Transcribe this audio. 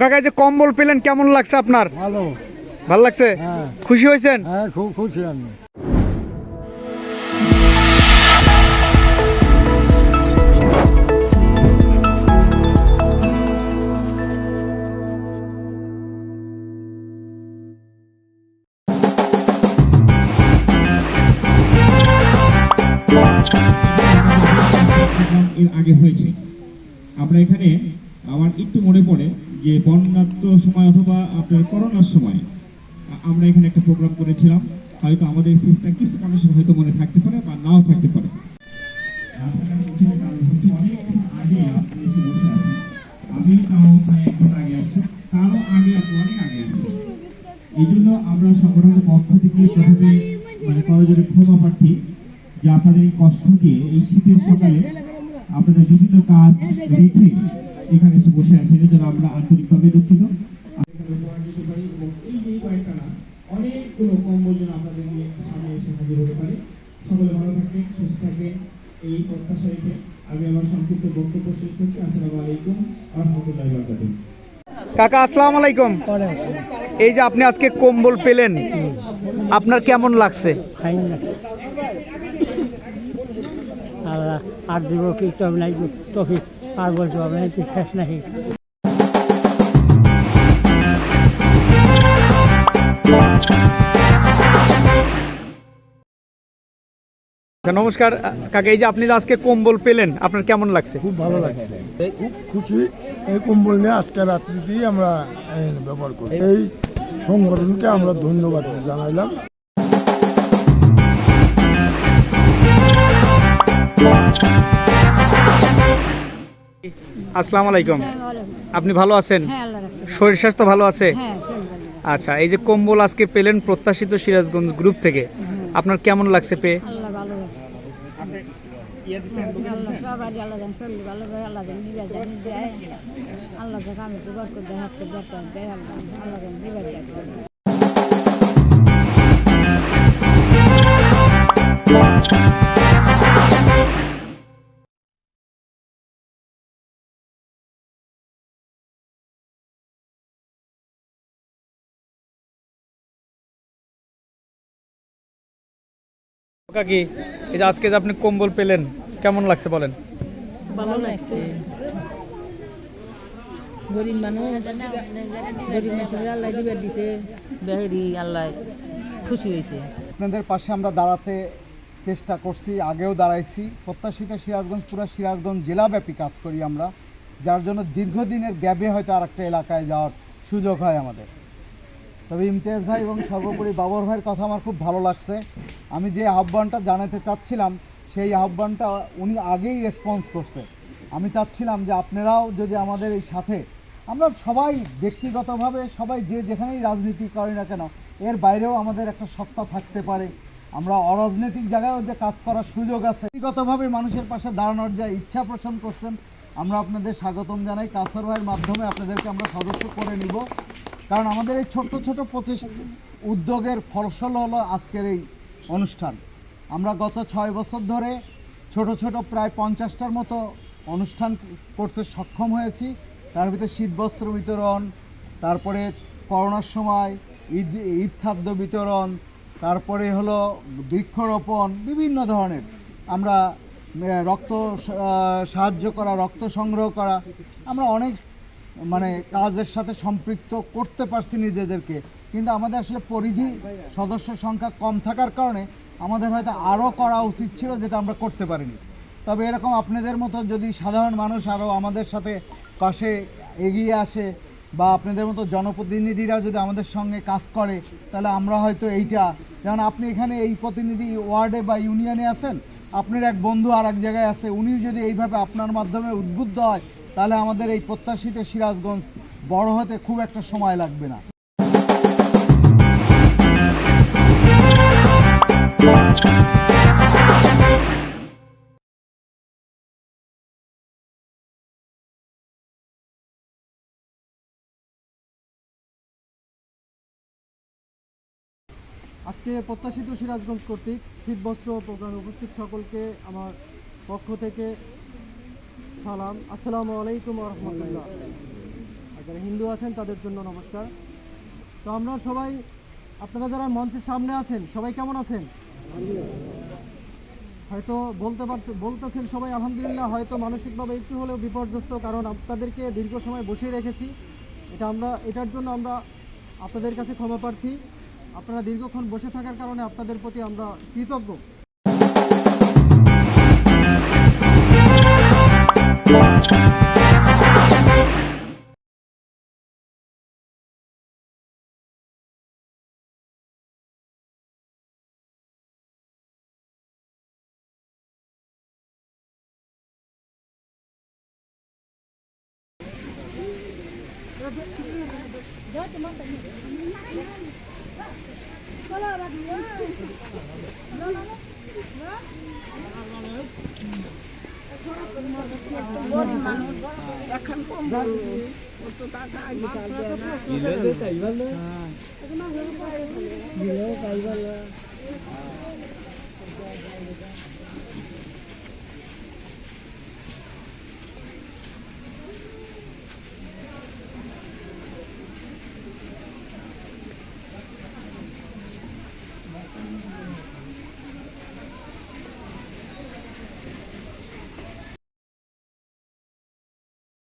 কাকা যে কম্বল পেলেন কেমন লাগছে আপনার? ভালো। ভালো লাগছে? হ্যাঁ। খুশি হয়েছেন? হ্যাঁ খুব খুশি আমি। এর আগে হয়েছে। আমরা এখানে আমার একটু মনে পড়ে যে বন্যাত্ম সময় অথবা আপনার করোনার সময়, আমরা এখানে একটা প্রোগ্রাম করেছিলাম। হয়তো আমাদের ফিসটা কিছু মানুষের হয়তো মনে থাকতে পারে বা নাও থাকতে পারে। আমি প্রায় আগে আসছি। তারও আগে আগে আসছেন এই জন্য আমরা সংগঠনের পক্ষ থেকে প্রথমে মানে করজোরে ক্ষমা প্রার্থী যে আপনাদের এই কষ্ট দিয়ে এই শীতের সকালে আপনাদের বিভিন্ন কাজ রেখে এখানে এসে বসে আছেন এই জন্য আমরা আন্তরিকভাবে দুঃখিত। উপহার দিতে পারি এবং এই যে কয়েকটা না অনেকগুলো কম্বল আপনাদের নিয়ে সামনে এসে হাজির হতে পারি। সকলে ভালো থাকবেন সুস্থ থাকবেন এই প্রত্যাশা রেখে আমি আমার সংক্ষিপ্ত বক্তব্য শেষ করছি। আসসালামু আলাইকুম রহমতুল্লাহ বারকাতুহ কাকা আসসালামু আলাইকুম। এই যে আপনি আজকে কম্বল পেলেন আপনার কেমন লাগছে? আর দিব কি তবে নাই তফি আর বলতে হবে না কি শেষ নাকি আচ্ছা, নমস্কার। কাকা এই যে আপনি আজকে কম্বল পেলেন আপনার কেমন লাগছে? খুব ভালো লাগছে। খুব খুশি। এই কম্বল নিয়ে আজকে রাত্রিতেই আমরা ব্যবহার করি। এই সংগঠনকে আমরা ধন্যবাদ জানাইলাম। আসসালামু আলাইকুম আপনি ভালো আছেন? হ্যাঁ শরীর স্বাস্থ্য ভালো আছে? হ্যাঁ। আচ্ছা এই যে কম্বল আজকে পেলেন প্রত্যাশিত সিরাজগঞ্জ গ্রুপ থেকে আপনার কেমন লাগছে পেয়ে? আল্লাহ কাকি এই যে আজকে যে আপনি কম্বল পেলেন কেমন লাগছে বলেন? ভালো লাগছে। গরিব মানুষ গরিব মানুষের আল্লাহ দিবার দিছে বেহেরি আল্লাহ খুশি হয়েছে। আপনাদের পাশে আমরা দাঁড়াতে চেষ্টা করছি আগেও দাঁড়াইছি। প্রত্যাশিত সিরাজগঞ্জ পুরো সিরাজগঞ্জ জেলাব্যাপী কাজ করি আমরা যার জন্য দীর্ঘদিনের গ্যাপে হয়তো আর একটা এলাকায় যাওয়ার সুযোগ হয় আমাদের। তবে ইমতিয়াজ ভাই এবং সর্বোপরি বাবর ভাইয়ের কথা আমার খুব ভালো লাগছে। আমি যে আহ্বানটা জানাতে চাচ্ছিলাম, সেই আহ্বানটা উনি আগেই রেসপন্স করছে। আমি চাচ্ছিলাম যে আপনারাও যদি আমাদের এই সাথে, আমরা সবাই ব্যক্তিগতভাবে সবাই যে যেখানেই রাজনীতি করি না কেন, এর বাইরেও আমাদের একটা সত্তা থাকতে পারে। আমরা অরাজনৈতিক জায়গায়ও যে কাজ করার সুযোগ আছে, ব্যক্তিগতভাবে মানুষের পাশে দাঁড়ানোর যে ইচ্ছা পোষণ করছেন, আমরা আপনাদের স্বাগতম জানাই। কাসর ভাইয়ের মাধ্যমে আপনাদেরকে আমরা সদস্য করে নিব। কারণ আমাদের এই ছোট্ট ছোট প্রচেষ্টা উদ্যোগের ফসল হলো আজকের এই অনুষ্ঠান। আমরা গত ছয় বছর ধরে ছোট ছোট প্রায় পঞ্চাশটার মতো অনুষ্ঠান করতে সক্ষম হয়েছি। তার ভিতরে শীতবস্ত্র বিতরণ, তারপরে করোনার সময় ঈদ ঈদ খাদ্য বিতরণ, তারপরে হলো বৃক্ষরোপণ, বিভিন্ন ধরনের। আমরা রক্ত সাহায্য করা, রক্ত সংগ্রহ করা, আমরা অনেক মানে কাজের সাথে সম্পৃক্ত করতে পারছি নিজেদেরকে। কিন্তু আমাদের আসলে পরিধি সদস্য সংখ্যা কম থাকার কারণে আমাদের হয়তো আরও করা উচিত ছিল যেটা আমরা করতে পারিনি। তবে এরকম আপনাদের মতো যদি সাধারণ মানুষ আরও আমাদের সাথে পাশে এগিয়ে আসে বা আপনাদের মতো জনপ্রতিনিধিরা যদি আমাদের সঙ্গে কাজ করে, তাহলে আমরা হয়তো এইটা। যেমন আপনি এখানে এই প্রতিনিধি ওয়ার্ডে বা ইউনিয়নে আছেন, আপনার এক বন্ধু আর এক জায়গায় আছে উনি যদি এইভাবে আপনার মাধ্যমে উদ্বুদ্ধ হয়, তাহলে আমাদের এই প্রত্যাশিত সিরাজগঞ্জ বড় হতে খুব একটা সময় লাগবে না। আজকে প্রত্যাশিত সিরাজগঞ্জ কর্তৃক শীতবস্ত্র প্রোগ্রামে উপস্থিত সকলকে আমার পক্ষ থেকে সালাম। আসসালামু আলাইকুম রহমতুল্লাহ। যারা হিন্দু আছেন, তাদের জন্য নমস্কার। তো আমরা সবাই, আপনারা যারা মঞ্চের সামনে আছেন, সবাই কেমন আছেন? হয়তো বলতে পারতে, বলতেছেন সবাই, আলহামদুলিল্লাহ, হয়তো মানসিকভাবে একটু হলেও বিপর্যস্ত, কারণ আপনাদেরকে দীর্ঘ সময় বসিয়ে রেখেছি। এটা আমরা, এটার জন্য আমরা আপনাদের কাছে ক্ষমা প্রার্থী। আপনারা দীর্ঘক্ষণ বসে থাকার কারণে আপনাদের প্রতি আমরা কৃতজ্ঞ। Dört, ఇల్లు కైవల్